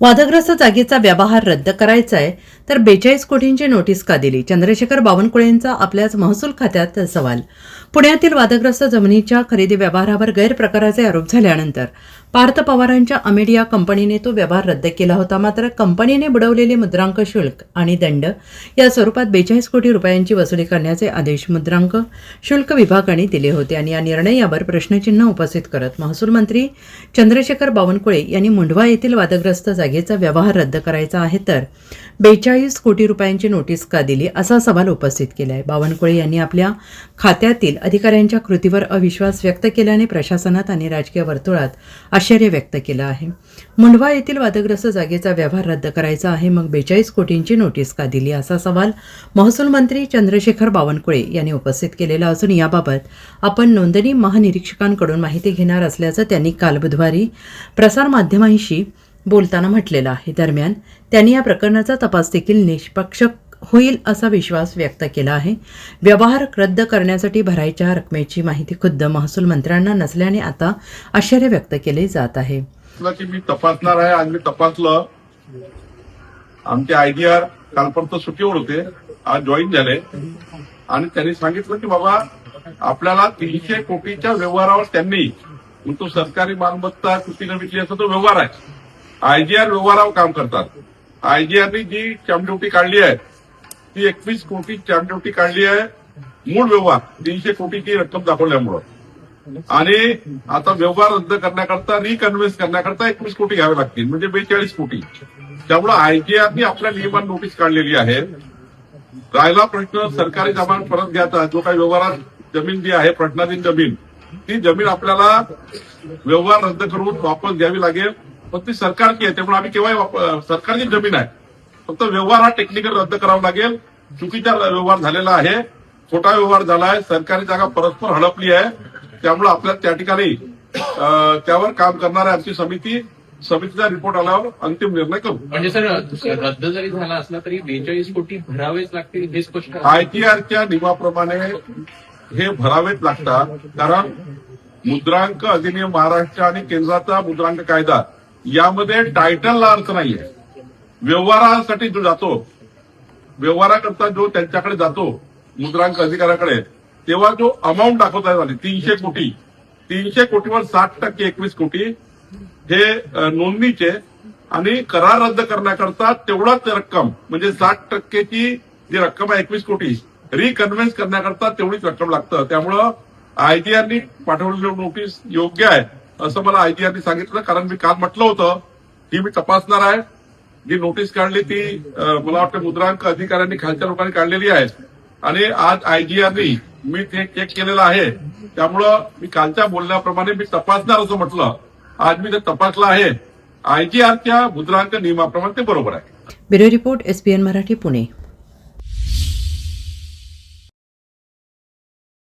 वादग्रस्त जागेचा व्यवहार रद्द करायचा आहे तर बेचाळीस कोटींची नोटीस का दिली? चंद्रशेखर बावनकुळेंचा आपल्याच महसूल खात्यात सवाल. पुण्यातील वादग्रस्त जमिनीच्या खरेदी व्यवहारावर गैरप्रकाराचे आरोप झाल्यानंतर पार्थ पवारांच्या अमेडिया कंपनीने तो व्यवहार रद्द केला होता. मात्र कंपनीने बुडवलेले मुद्रांक शुल्क आणि दंड या स्वरूपात बेचाळीस कोटी रुपयांची वसुली करण्याचे आदेश मुद्रांक शुल्क विभागाने दिले होते आणि या निर्णयावर प्रश्नचिन्ह उपस्थित करत महसूल मंत्री चंद्रशेखर बावनकुळे यांनी मुंढवा येथील वादग्रस्त जागेचा व्यवहार रद्द करायचा आहे तर बेचाळीस कोटी रुपयांची नोटीस का दिली असा सवाल उपस्थित केला आहे बावनकुळे यांनी आपल्या खात्यातील अधिकाऱ्यांच्या कृतीवर अविश्वास व्यक्त केल्याने प्रशासनात आणि राजकीय वर्तुळात आश्चर्य व्यक्त केलं आहे. मुंडवा येथील वादग्रस्त जागेचा व्यवहार रद्द करायचा आहे. मग बेचाळीस कोटींची नोटीस का दिली? असा सवाल महसूल मंत्री चंद्रशेखर बावनकुळे यांनी उपस्थित केलेला असून याबाबत आपण नोंदणी महानिरीक्षकांकडून माहिती घेणार असल्याचं त्यांनी काल बुधवारी प्रसारमाध्यमांशी बोलताना म्हटलेलं आहे. दरम्यान त्यांनी या प्रकरणाचा तपास देखील निष्पक्ष होईल असा विश्वास व्यक्त केला आहे. व्यवहार रद्द करण्यासाठी भरायच्या रकमेची माहिती खुद्द महसूल मंत्र्यांना नसल्याने आता आश्चर्य व्यक्त केले जात आहे. की मी तपासणार आहे आज मी तपासलं. आमचे आयडीआर कालपर्यंत सुट्टीवर होते. आज जॉईन झाले. आणि त्यांनी सांगितलं की बाबा आपल्याला तीनशे कोटीच्या व्यवहारावर त्यांनी तो सरकारी मालमत्ता कृती विकली असा तो व्यवहार आहे. आयजीआर व्यवहारावर काम करतात. आयजीआरनी जी चमड्युटी काढली आहे ती एकवीस कोटी स्टॅम्प काढली आहे. मूळ व्यवहार तीनशे कोटीची रक्कम दाखवल्यामुळं. आणि आता व्यवहार रद्द करण्याकरता रिकन्व्हेन्स करण्याकरता एकवीस कोटी घ्यावे लागतील म्हणजे बेचाळीस कोटी. त्यामुळे आयटीआरनी आपल्या नियमान नोटीस काढलेली आहे. राहिला प्रश्न सरकारी जमान परत घ्यायचा जो काही व्यवहारात जमीन जी आहे प्रश्नाधीन जमीन ती जमीन आपल्याला व्यवहार रद्द करून वापस घ्यावी लागेल. पण ती सरकारची आहे त्यामुळे आम्ही केव्हाही सरकारची जमीन आहे. फक्त व्यवहार हा टेक्निकल रद्द करावा लागेल. चुकीचा व्यवहार झालेला आहे खोटा व्यवहार झाला आहे सरकारी जागा परस्पर हडपली आहे त्यामुळे आपल्याला त्या ठिकाणी त्यावर काम करणारी आमची समिती समितीचा रिपोर्ट आल्यावर अंतिम निर्णय करू म्हणजे सर रद्द जरी झाला असला तरी बेचाळीस कोटी भरावेच लागतील हे स्पष्ट आहे. आयटीआरच्या नियमाप्रमाणे हे भरावेच लागतात कारण मुद्रांक अधिनियम महाराष्ट्र आणि केंद्राचा मुद्रांक कायदा यामध्ये टायटलला अर्थ नाहीये व्यवहारासाठी जो जातो व्यवहाराकरता जो त्यांच्याकडे जातो मुद्रांक अधिकाऱ्याकडे तेव्हा जो अमाऊंट दाखवता आली तीनशे कोटी तीनशे कोटीवर साठ टक्के एकवीस कोटी हे नोंदणीचे आणि करार रद्द करण्याकरता तेवढाच रक्कम म्हणजे साठ टक्केची जी रक्कम आहे एकवीस कोटी रिकन्व्हेन्स करण्याकरता तेवढीच रक्कम लागतं. त्यामुळं आयटीआरनी पाठवलेली नोटीस योग्य आहे असं मला आयटीआरनी सांगितलं कारण मी काल म्हटलं होतं की मी तपासणार आहे. जी नोटीस काढली ती मला वाटतं मुद्रांक अधिकाऱ्यांनी खालच्या लोकांनी काढलेली आहे. आणि आज आयजीआरनी मी ते चेक केलेलं आहे. त्यामुळं मी कालच्या बोलण्याप्रमाणे मी तपासणार असं म्हटलं. आज मी ते तपासलं आहे. आयजीआरच्या मुद्रांक नियमाप्रमाणे ते बरोबर आहे. Bureau report SPN Marathi Pune.